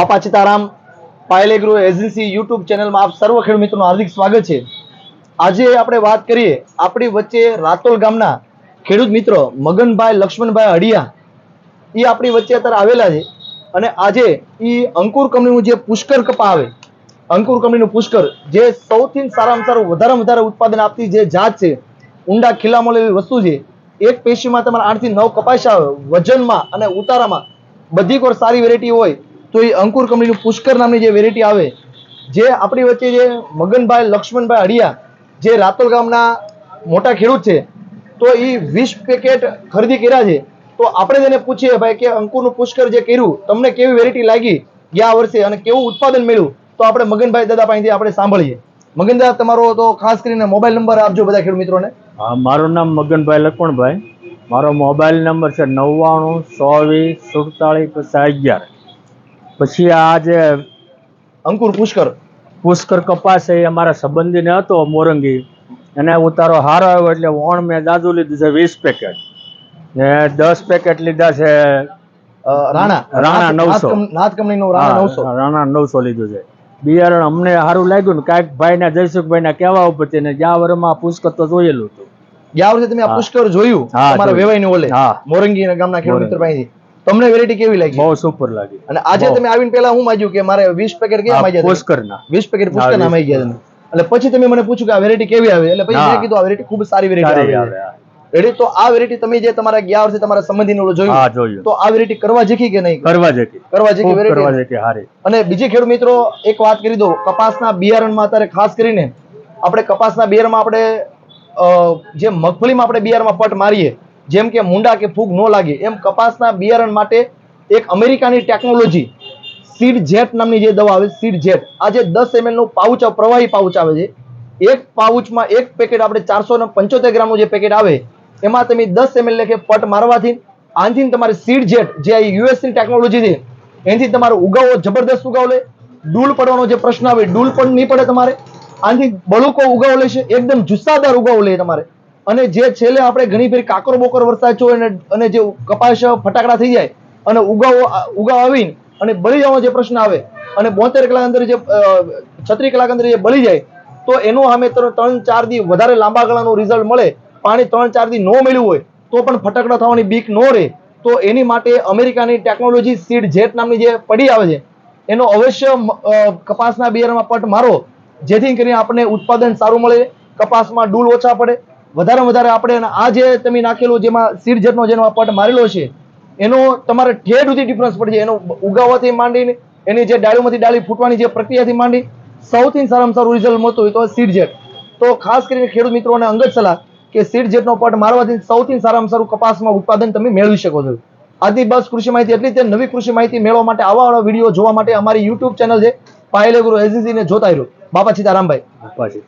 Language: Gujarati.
Bapa Sitaram Payal agro agency YouTube ચેનલમાં આપ સર્વ ખેડૂત મિત્રોનું હાર્દિક સ્વાગત છે. આજે આપણે વાત કરીએ આપણી વચ્ચે રાતોલ ગામના ખેડૂત મિત્રો મગનભાઈ, લક્ષ્મણભાઈ હડિયા એ આપણી વચ્ચે અત્યારે આવેલા છે અને આજે એ અંકુર કંપનીનું જે પુષ્કર કપા આવે, અંકુર કંપનીનું પુષ્કર જે સૌથી સારામાં સારું, વધારેમાં વધારે ઉત્પાદન આપતી જે જાત છે, ઊંડા ખીલા મળેલી વસ્તુ છે, એક પેશીમાં તમારે આઠથી નવ કપાસ આવે વજનમાં અને ઉતારામાં બધી કોર સારી વેરાયટી હોય તો એ અંકુર કંપનીનું પુષ્કર નામની જે વેરાયટી આવે, જે આપણી વચ્ચે જે મગનભાઈ, લક્ષ્મણભાઈ અડિયા જે રાતોલ ગામના મોટા ખેડૂત છે, તો એ વીસ પેકેટ ખરીદી કર્યા છે. તો આપણે તેને પૂછીએ ભાઈ કે અંકુરનું પુષ્કર જે કર્યું, તમને કેવી વેરાયટી લાગી ગયા વર્ષે અને કેવું ઉત્પાદન મળ્યું? તો આપણે મગનભાઈ દાદા પાસેથી આપણે સાંભળીએ. મગન દાદા, તમારો તો ખાસ કરીને મોબાઈલ નંબર આપજો બધા ખેડૂત મિત્રોને. મારું નામ મગનભાઈ લક્ષ્મણભાઈ. મારો મોબાઈલ નંબર છે નવ્વાણું, ચોવીસ, સુડતાળીસ, પચાસ, અગિયાર. પછી આ જે અંકુર પુષ્કર. પુષ્કર કપાસ એ અમારા સંબંધીને હતો મોરંગી. એને ઉતારો હારો આવ્યો એટલે ઓણ મેં દાદુ લીધું છે વીસ પેકેટ. ને દસ પેકેટ લીધા છે રાણા. રાણા 900. નાથ કંપ- નાથ કંપનીનું રાણા નવસો. રાણા નવસો લીધું છે. બિયારણ અમને સારું લાગ્યું ને કાંઈક ભાઈના જયસુખભાઈના કહેવા ઉપર ને જ્યાં વર્ષમાં પુષ્કર તો જોયેલું હતું. ગયા વર્ષે તમે આ પુષ્કર જોયું. તમારા જોયું. વેવાઈની ઓલે. મોરંગી ગામના ખેડૂત મિત્ર પાસેથી. તમને વેરાયટી કેવી લાગી? બહુ સુપર લાગી. અને આજે તમે આવીને પેલા હું માજ્યું કે મારે 20 પેકેટ કેમ હા, માંગ્યા પુષ્કરના. 20 પેકેટ પુષ્કર હા, ના 20 માંગી ગયા તમે. એટલે પછી તમે મને પૂછ્યું કે આ વેરાયટી કેવી આવે? એટલે પછી. મેં કીધું આ વેરાયટી ખૂબ સારી વેરાયટી આવે. રેડી તો આ વેરાયટી તમે જે તમારા ગયા વર્ષે તમારા સંબંધીને ઓલું જોયું? તો આ વેરાયટી કરવા જેખી કે નહીં? કરવા જેકી કરવા જેખી વેરાયટી કરવા જેકી હારી અને બીજી ખેડૂત મિત્રો એક વાત કરી દો. કપાસના બિયારણમાં અત્યારે ખાસ કરીને આપણે કપાસના બિયારણમાં આપણે જે મગફળીમાં આપણે બિયારણમાં પટ મારીએ જેમ કે મુંડા કે ફૂગ ન લાગે, એમ કપાસના બિયારણ માટે એક અમેરિકાની ટેકનોલોજી, સીડ જેટ નામની જે દવા આવે સીડ જેટ આ જે દસ એમએલનું પાઉચ, પ્રવાહી પાઉચ આવે છે. એક પાઉચમાં એક પેકેટ આપણે ચારસો ને પંચોતેર ગ્રામનું જે પેકેટ આવે, એમાં તમે દસ એમએલ લેખે પટ મારવાથી આનથી તમારે સીડ જેટ, જે આ યુએસની ટેકનોલોજી છે, એનાથી તમારો ઉગાવો જબરદસ્ત ઉગાવ લે. ડૂલ પડવાનો જે પ્રશ્ન આવે, ડૂલ પણ નહીં પડે તમારે. આનાથી બળુકો ઉગાવ લેશે એકદમ જુસ્સાદાર ઉગાવ લે તમારે. અને જે છેલ્લે આપણે ઘણી ફેર કાકર બોકર વરસાદ છો અને અને જે કપાસ ફટાકડા થઈ જાય અને ઉગાવો ઉગાવ આવીને અને બળી જવાનો જે પ્રશ્ન આવે અને બોતેર કલાક અંદર જે છત્રીસ કલાક અંદર જે બળી જાય, તો એનું તરત ત્રણ ચાર દી વધારે લાંબા ગાળાનું રિઝલ્ટ મળે. પાણી ત્રણ ચાર દી ન મળ્યું હોય, તો પણ ફટાકડા થવાની બીક ન રહે. તો એની માટે અમેરિકાની ટેકનોલોજી સીડ જેટ નામની જે પડી આવે છે, એનો અવશ્ય કપાસના બિયારણમાં પટ મારો. જેથી કરીને આપણને ઉત્પાદન સારું મળે, કપાસમાં ડૂલ ઓછા પડે વધારે વધારે આપણે આ જે તમે નાખેલું, જેમાં સીડ જેટનો જેનો આ પટ મારેલો છે, એનો તમારે ઠેર સુધી ડિફરન્સ પડશે એનો ઉગાવવાથી માંડીને, એની જે ડાળીમાંથી ડાળી ફૂટવાની જે પ્રક્રિયાથી માંડી, સૌથી સારામાં સારું રિઝલ્ટ મળતું હોય તો સિરજેટ તો ખાસ કરીને ખેડૂત મિત્રોને અંગત સલાહ કે સિરજેટનો પટ મારવાથી સૌથી સારામાં સારું કપાસમાં ઉત્પાદન તમે મેળવી શકો છો. આજની બસ કૃષિ માહિતી એટલી જ. નવી કૃષિ માહિતી મેળવવા માટે આવા વીડિયો જોવા માટે અમારી યુટ્યુબ ચેનલ છે. પાયલે ગુરુ એજન્સીને જોતા રહ્યો બાપા સીતારામભાઈ.